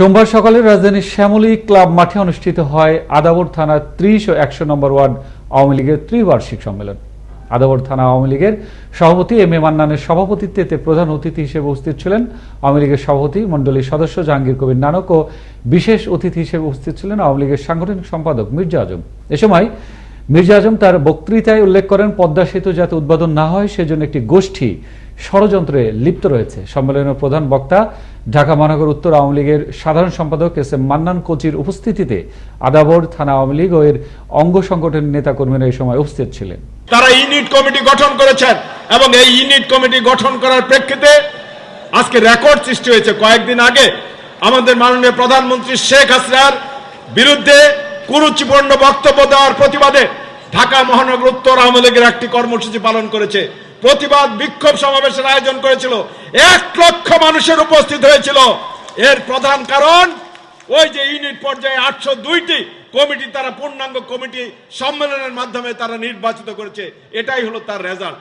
সোমবার সকালে রাজধানীর শ্যামলী ক্লাব মাঠে অনুষ্ঠিত হয় আদাবর থানার ত্রিশ ও একশো নম্বর ওয়ার্ড আওয়ামী লীগের ত্রিবার্ষিক সম্মেলন। আদাবর থানা আওয়ামী লীগের সভাপতি এম এ মান্নানের সভাপতিত্বে এতে প্রধান অতিথি হিসেবে উপস্থিত ছিলেন আওয়ামী লীগের সভাপতি, মণ্ডলীর সদস্য জাহাঙ্গীর কবির নানক ও বিশেষ অতিথি হিসেবে উপস্থিত ছিলেন আওয়ামী লীগের সাংগঠনিক সম্পাদক মির্জা আজম। এ সময় মির্জা আজম তার বক্তৃতায় উল্লেখ করেন, পদ্মা সেতু যাতে উদ্বোধন না হয়, সেজন্য একটি গোষ্ঠী ষড়যন্ত্রে লিপ্ত রয়েছে। সম্মেলনের প্রধান বক্তা ঢাকা মহানগর উত্তর আওয়ামী লীগের সাধারণ সম্পাদক এস এম মান্নান কোচির উপস্থিতিতে আদাবর থানা আওয়ামী লীগ ও এর অঙ্গ সংগঠনের নেতাকর্মীরা এই সময় উপস্থিত ছিলেন। তারা ইউনিট কমিটি গঠন করেছেন এবং এই ইউনিট কমিটি গঠন করার প্রেক্ষিতে আজকে রেকর্ড সৃষ্টি হয়েছে। কয়েকদিন আগে আমাদের মাননীয় প্রধানমন্ত্রী শেখ হাসিনার বিরুদ্ধে কুরুচিপূর্ণ বক্তব্য দেওয়ার প্রতিবাদে ঢাকা মহানগর উত্তর আওয়ামী লীগের একটি কর্মসূচি পালন করেছে। প্রতিবাদ বিক্ষোভ সমাবেশের আয়োজন করেছিল। এক লক্ষ মানুষের উপস্থিত হয়েছিল। এর প্রধান কারণ, ওই যে ইউনিট পর্যায়ে আটশো দুইটি কমিটি, তারা পূর্ণাঙ্গ কমিটি সম্মেলনের মাধ্যমে তারা নির্বাচিত করেছে। এটাই হলো তার রেজাল্ট।